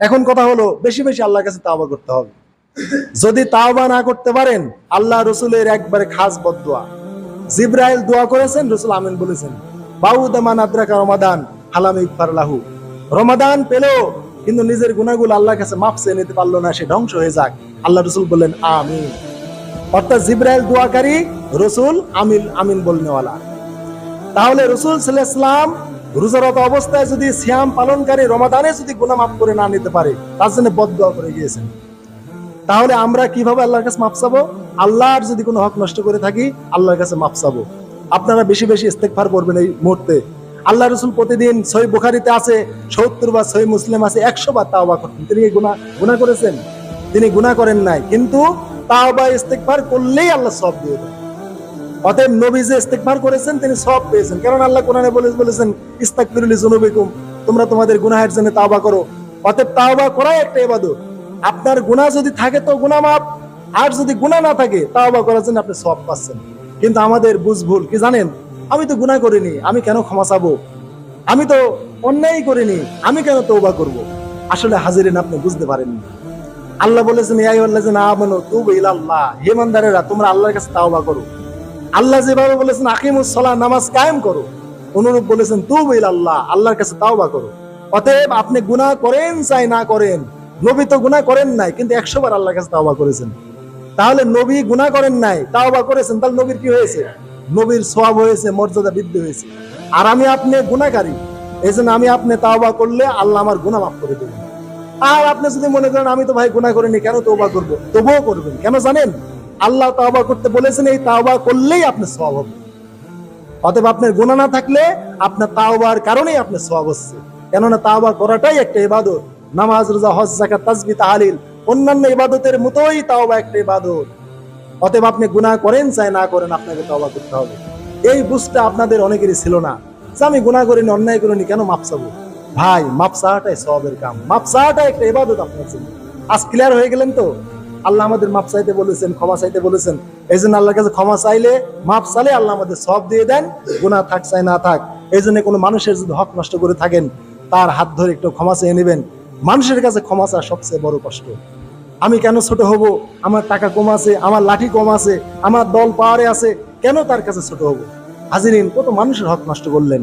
এখন কথা হলো, বেশি বেশি আল্লাহর কাছে তাওবা করতে হবে। যদি তাওবা না করতে পারেন, আল্লাহ রসুলের একবারে খাস বদুয়া জিব্রাইল দোয়া করেছেন, রসুল আমিন বলেছেন বাউদামান আদ্রাকা রমাদান, হালাম ইকফার লাহু। রমাদান পেল কিন্তু নিজের গুণাগুলো আল্লাহর কাছে মাপ চেয়ে নিতে পারল না, সে ধ্বংস হয়ে যাক। আল্লাহ রসুল বললেন, আমিন। অর্থাৎ জিব্রাইল দোয়াকারী রসুল আমিন আমিন বলনেওয়ালা। তাহলে রসুল সাল্লাহাম রোজারত অবস্থায় যদি সিয়াম পালনকারী রমাদানে যদি গুণা মাফ করে না নিতে পারে, তার জন্য বদয়া করে গিয়েছেন। তাহলে আমরা কীভাবে আল্লাহর কাছে মাপ চাবো? আল্লাহর যদি কোনো হক নষ্ট করে থাকি, আল্লাহর কাছে মাপ চাবো। আপনারা বেশি বেশি ইস্তেকফার করবেন এই মুহূর্তে। আল্লাহ রসুল প্রতিদিন সই বুখারিতে আছে, সত্তর বা সই মুসলিম আছে, একশো বার তাওবা করতেন তিনি গুণা গুণা করেছেন? তিনি গুণা করেন নাই। কিন্তু তাওবা ইস্তেকফার করলেই আল্লাহ সব দিয়ে দেন। অতএব নবী যে ইস্তেকবার করেছেন, তিনি সব পেয়েছেন। কারণ আল্লাহ কোরআনে বলে বলেছেন ইস্তাকফিরুল জুনুবিকুম তোমরা তোমাদের গুনাহের জন্য তাওবা করো। অতএব তাওবা করাই একটা ইবাদত। আপনার গুনাহ যদি থাকে, তো গুনাহ মাপ আর যদি গুনাহ না থাকে, তাওবা করার জন্য আপনি সব পাচ্ছেন। কিন্তু আমাদের বুঝ ভুল। কি জানেন? আমি তো গুনাহ করিনি, আমি কেন ক্ষমা চাবো? আমি তো অন্যায় করিনি, আমি কেন তওবা করব? আসলে হাজিরিন, আপনি বুঝতে পারেননি। আল্লাহ বলেছেন, ইয়া আইয়ুহাল্লাযিনা আমানু, তুবু ইলাল্লাহ। হে ইমানদারেরা, তোমরা আল্লাহর কাছে তাওবা করো। আল্লাহ যেভাবে বলেছেন, আকিমুস সালাহ, নামাজ কায়েম করো। অনুরূপ বলেছেন, তুবু ইলাল্লাহ, আল্লাহর কাছে তাওবা করো। অতএব আপনি গুনাহ করেন চাই না করেন, নবী তো গুনাহ করেন নাই, কিন্তু একশো বার আল্লাহর কাছে তাওবা করেছেন। তাহলে নবী গুনাহ করেন নাই, তাওবা করেছেন, তাহলে নবীর কি হয়েছে? নবীর সওয়াব হয়েছে, মর্যাদা বৃদ্ধি হয়েছে। আর আমি আপনি গুনাহকারী এই জন্য আমি আপনি তাওবা করলে আল্লাহ আমার গুনাহ মাফ করে দেবেন। আর আপনি যদি মনে করেন, আমি তো ভাই গুনাহ করিনি, কেন তওবা করব? তবুও করবেন। কেন জানেন? আল্লাহ তাওবা করতে বলেছেন, এই তাওবা করলেই আপনি সওয়াব হবে। অতএব আপনার গুনাহ না থাকলে আপনার তাওবার কারণেই আপনার সওয়াব হচ্ছে। কেননা তাওবা করাটাই একটা ইবাদত। নামাজ, রোজা, হজ, যাকাত তাসবিহ তাহলিল, অন্যান্য ইবাদতের মতোই তাওবা একটা ইবাদত। অতএব আপনি গুনাহ করেন চাই না করেন আপনাকে তাওবা করতে হবে। এই বুঝটা আপনাদের অনেকেরই ছিল না। যে আমি গুনাহ করিনি, অন্যায় করিনি, কেন মাপ ভাই, মাপ চাওয়াটাই সওয়াবের কাম। মাপ চাওয়াটা একটা ইবাদত আপনার জন্য। আজ ক্লিয়ার হয়ে গেলেন তো? আল্লাহ আমাদের মাপ চাইতে বলেছেন, ক্ষমা চাইতে বলেছেন। এই জন্য আল্লাহর কাছে ক্ষমা চাইলে, মাপ চাইলে আল্লাহ আমাদের সব দিয়ে দেন, গুনাহ থাক চাই না থাক। এই জন্য কোনো মানুষের যদি হক নষ্ট করে থাকেন, তার হাত ধরে একটু ক্ষমা চেয়ে নেবেন। মানুষের কাছে ক্ষমা চাওয়া সবচেয়ে বড় কষ্ট। আমি কেন ছোট হব? আমার টাকা কম আছে, আমার লাঠি কম আছে, আমার দল পাওয়ারে আছে, কেন তার কাছে ছোট হব? হাজিরিন, কত মানুষের হক নষ্ট করলেন।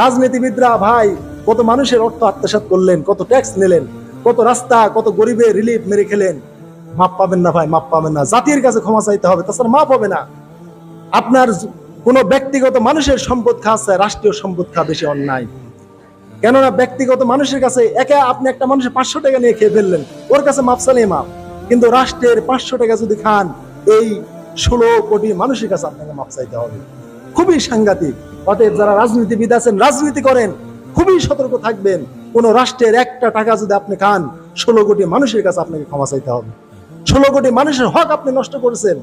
রাজনীতিবিদরা, ভাই, কত মানুষের অর্থ আত্মসাৎ করলেন, কত ট্যাক্স নিলেন, কত রাস্তা, কত গরিবের রিলিফ মেরে খেলেন। মাপ পাবেন না ভাই, মাপ পাবেন না। জাতির কাছে ক্ষমা চাইতে হবে, তাছাড়া মাপ হবে না। আপনার কোনো ব্যক্তিগত মানুষের সম্পদ খাচ্ছে, রাষ্ট্রীয় সম্পদ খা বেশি অন্যায়। কেননা ব্যক্তিগত মানুষের কাছে একা আপনি একটা মানুষের পাঁচশো টাকা নিয়ে খেয়ে ফেললেন, ওর কাছে মাপ চালে মাপ। কিন্তু রাষ্ট্রের পাঁচশো টাকা যদি খান, এই ষোলো কোটি মানুষের কাছে আপনাকে মাপ চাইতে হবে। খুবই সাংঘাতিক। অতএব যারা রাজনীতিবিদ আছেন, রাজনীতি করেন, খুবই সতর্ক থাকবেন। কোন রাষ্ট্রের একটা টাকা যদি আপনি খান, ষোলো কোটি মানুষের কাছে আপনাকে ক্ষমা চাইতে হবে। ষোলো কোটি মানুষের হক আপনি নষ্ট করেছেন।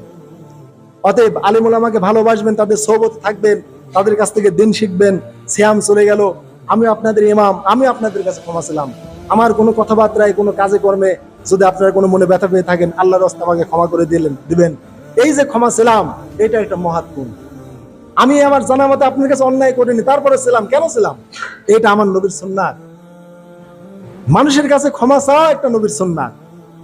অতএব আলিমুল আমাকে ভালোবাসবেন, তাদের সহবত থাকবেন তাদের কাছ থেকে দিন শিখবেন, সিয়াম চলে গেল। আমি আপনাদের ইমাম, আমি আপনাদের কাছে ক্ষমা ছিলাম আমার কোনো কথাবার্তায়, কোনো কাজে কর্মে যদি আপনারা কোনো মনে ব্যথা পেয়ে থাকেন আল্লাহ রাস্তা আমাকে ক্ষমা করে দিলেন, দিবেন। এই যে ক্ষমা ছিলাম এটা একটা মহাত আমি আমার জানা মতে আপনার কাছে অন্যায় করিনি, তারপরে ছিলাম কেন ছিলাম এটা আমার নবীর সুন্নাত। মানুষের কাছে ক্ষমা চাওয়া একটা নবীর সুন্নাত।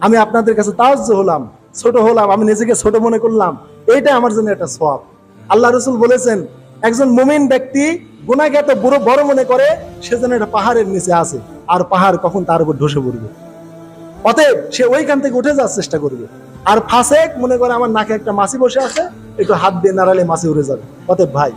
আমি আপনাদের কাছে তাজ্য হলাম, ছোট হলাম, আমি নিজেকে ছোট মনে করলাম এইটা আমার জন্য একটা সব আল্লাহ রসুল বলেছেন, একজন মুমিন ব্যক্তি গুনাকে এত বড় বড় মনে করে, সে যেন একটা পাহাড়ের নিচে আছে, আর পাহাড় কখন তার উপর ধসে পড়বে। অতএব সে ওইখান থেকে উঠে যাওয়ার চেষ্টা করবে। আর ফাঁসেক মনে করে আমার নাকে একটা মাছি বসে আছে, একটু হাত দিয়ে নাড়ালে মাছি উড়ে যাবে। অতএব ভাই,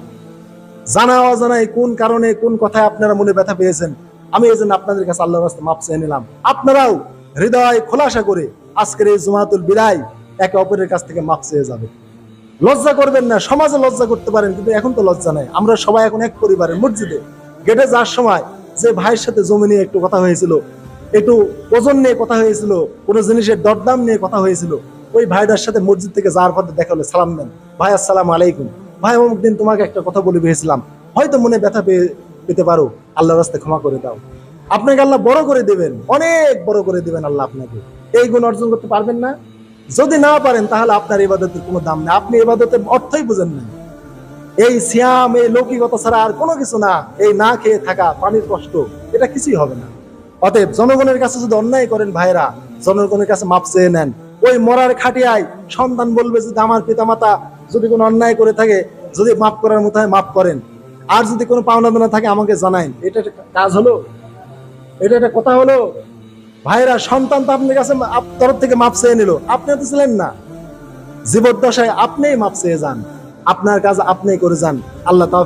জানা অজানায় কোন কারণে কোন কথায় আপনারা মনে ব্যথা পেয়েছেন, আমি এই জন্য আপনাদের কাছে আল্লাহর রাস্তায় মাপ চেয়ে নিলাম। আপনারাও হৃদয় খোলাসা করে আজকের এই জুমাতুল বিদায় একে অপরের কাছ থেকে মাপ চেয়ে যাবে। লজ্জা করবেন না, সমাজে লজ্জা করতে পারেন, কিন্তু এখন তো লজ্জা নাই। আমরা সবাই এখন এক পরিবারের মসজিদে। গেটে যাওয়ার সময় যে ভাইয়ের সাথে জমি নিয়ে একটু কথা হয়েছিল, একটু ওজন নিয়ে কথা হয়েছিল, কোনো জিনিসের দরদাম নিয়ে কথা হয়েছিল, ওই ভাইটার সাথে মসজিদ থেকে যাওয়ার পথে দেখা হলে, সালাম দেন ভাই, আসসালাম আলাইকুম। ভাই, অমুক দিন তোমাকে একটা কথা বলে ভেবেছিলাম। হয়তো মনে ব্যথা পেয়ে, পেতে পারো। আল্লাহর রাস্তায় ক্ষমা করে দাও। আপনাকে আল্লাহ বড় করে দেবেন, অনেক বড় করে দেবেন আল্লাহ আপনাকে। এই গুণ অর্জন করতে পারবেন না। যদি না পারেন, তাহলে আপনার ইবাদতের কোনো দাম নেই। আপনি ইবাদতের অর্থই বুঝেন না। এই সিয়াম, এই লৌকিকতা ছাড়া আর কোনো কিছু না। এই না খেয়ে থাকা, পানির কষ্ট, এটা কিছুই হবে না। অতএব জনগণের কাছে যদি অন্যায় করেন ভাইরা জনগণের কাছে মাপ চেয়ে নেন। ওই মরার খাটিয়ায় সন্তান বলবে যদি আমার পিতামাতা যদি কোনো অন্যায় করে থাকে, যদি মাফ করার মতো হয় মাফ করেন। আর যদি কোনো পাওনা দেনা থাকে, আমাকে জানাইন। এটা কাজ হলো? এটা একটা কথা হলো, ভাইরা, সন্তান তো আপনার কাছে তরফ থেকে মাপ চেয়ে নিল। আপনি তো ছিলেন না। জীবদ্দশায় আপনিই মাপ চেয়ে যান। আপনার কাজ আপনি করে যান। আল্লাহ তাও